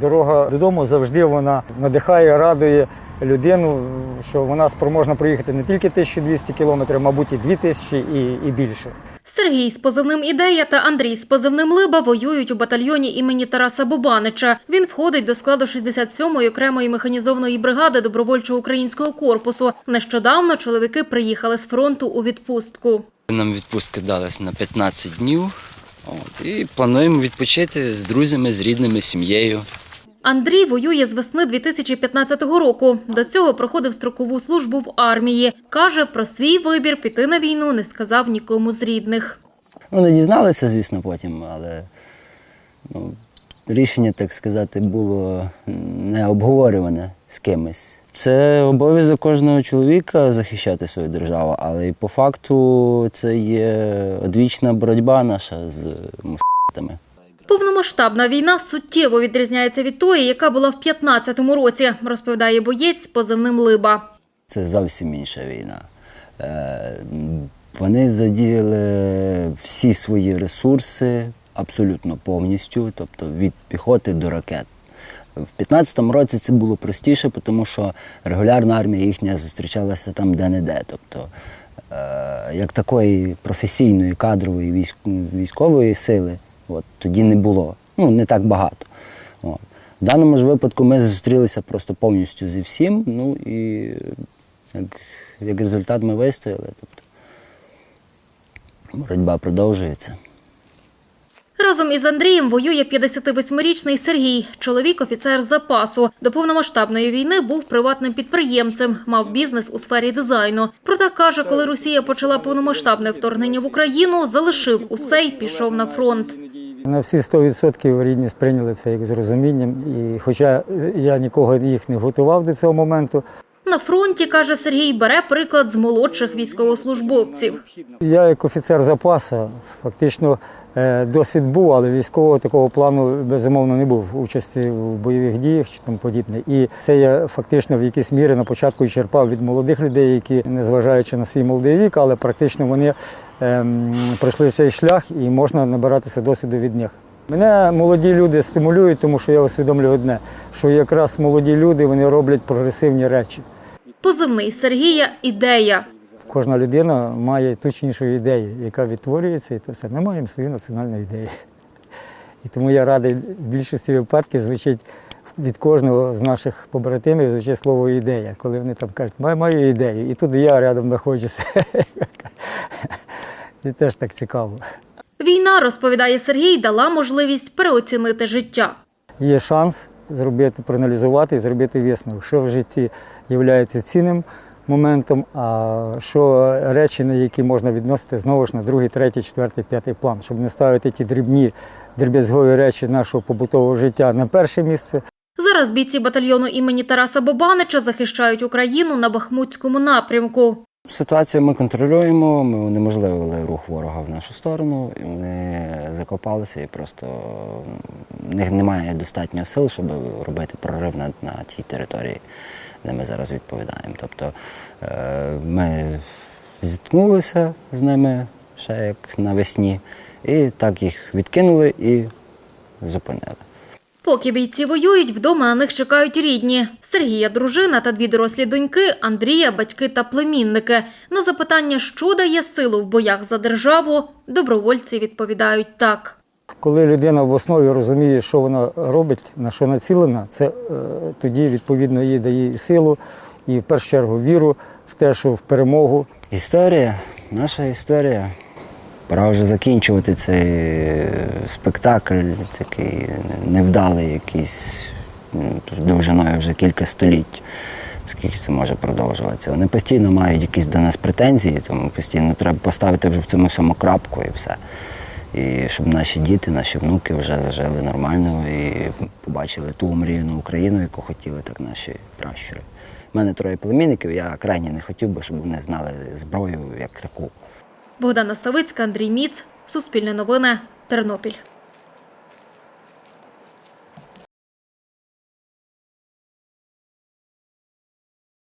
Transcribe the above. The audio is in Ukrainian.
Дорога додому завжди вона надихає, радує людину, що вона спроможна проїхати не тільки 1200 кілометрів, мабуть, і 2000 і, і більше. Сергій з позивним Ідея та Андрій з позивним Либа воюють у батальйоні імені Тараса Бубанича. Він входить до складу 67-ї окремої механізованої бригади добровольчого українського корпусу. Нещодавно чоловіки приїхали з фронту у відпустку. Нам відпустки дались на 15 днів. От, і плануємо відпочити з друзями, з рідними, з сім'єю. Андрій воює з весни 2015 року. До цього проходив строкову службу в армії. Каже, про свій вибір піти на війну не сказав нікому з рідних. Ну, не дізналися, звісно, потім, але ну, рішення, так сказати, було не обговорюване з кимось. Це обов'язок кожного чоловіка захищати свою державу, але і по факту це є одвічна боротьба наша з москітами. Повномасштабна війна суттєво відрізняється від тої, яка була в 15-му році, розповідає боєць з позивним Либа. Це зовсім інша війна. Е, Вони задіяли всі свої ресурси абсолютно повністю, тобто від піхоти до ракет. В 15-му році це було простіше, тому що регулярна армія їхня зустрічалася там де-не-де. Тобто, е, як такої професійної кадрової військ- військової сили от, тоді не було. Ну, не так багато. От. В даному ж випадку ми зустрілися просто повністю зі всім. Ну і як, як результат ми вистояли. Тобто, боротьба продовжується. Разом із Андрієм воює 58-річний Сергій. Чоловік офіцер запасу. До повномасштабної війни був приватним підприємцем, мав бізнес у сфері дизайну. Проте каже, коли Росія почала повномасштабне вторгнення в Україну, залишив усе й пішов на фронт. На всі 100% рідні сприйняли це як з розумінням. І хоча я нікого їх не готував до цього моменту, На фронті, каже Сергій, бере приклад з молодших військовослужбовців. я як офіцер запасу, фактично е, досвід був, але військового такого плану безумовно не був участі в бойових діях чи тому подібне. І це я фактично в якійсь мірі на початку черпав від молодих людей, які, незважаючи на свій молодий вік, але практично вони ем, пройшли цей шлях і можна набиратися досвіду від них. Мене молоді люди стимулюють, тому що я усвідомлюю одне, що якраз молоді люди вони роблять прогресивні речі. Позивний Сергія ідея. Кожна людина має ту чи іншу ідею, яка відтворюється, і то все. Ми маємо свою національну ідею. І тому я радий в більшості випадків звучить від кожного з наших побратимів звучить слово ідея, коли вони там кажуть, маю, маю ідею. І тут я рядом знаходжуся. І теж так цікаво. Війна, розповідає Сергій, дала можливість переоцінити життя. Є шанс зробити, проаналізувати і зробити висновок, що в житті є цінним моментом, а що речі, на які можна відносити знову ж на другий, третій, четвертий, п'ятий план, щоб не ставити ті дрібні, дріб'язгові речі нашого побутового життя на перше місце, Зараз бійці батальйону імені Тараса Бобанича захищають Україну на Бахмутському напрямку. Ситуацію ми контролюємо, ми унеможливили рух ворога в нашу сторону, і вони закопалися і просто в них немає достатньо сил, щоб робити прорив на, на тій території, де ми зараз відповідаємо. Тобто е, ми зіткнулися з ними ще як навесні, і так їх відкинули і зупинили. Поки бійці воюють, вдома на них чекають рідні. Сергія дружина та дві дорослі доньки, Андрія, батьки та племінники. На запитання, що дає силу в боях за державу, добровольці відповідають так. Коли людина в основі розуміє, що вона робить, на що націлена, це е, тоді відповідно їй дає і силу, і в першу чергу віру в те, що в перемогу. Історія, наша історія. Пора вже закінчувати цей е, спектакль, такий невдалий, якийсь довжиною вже кілька століть. Скільки це може продовжуватися. Вони постійно мають якісь до нас претензії, тому постійно треба поставити вже в цьому всьому крапку і все. І щоб наші діти, наші внуки вже зажили нормально і побачили ту омріяну Україну, яку хотіли так наші пращури. У мене троє племінників, я крайні не хотів би, щоб вони знали зброю як таку. Богдана Савицька, Андрій Міц, Суспільне новини, Тернопіль.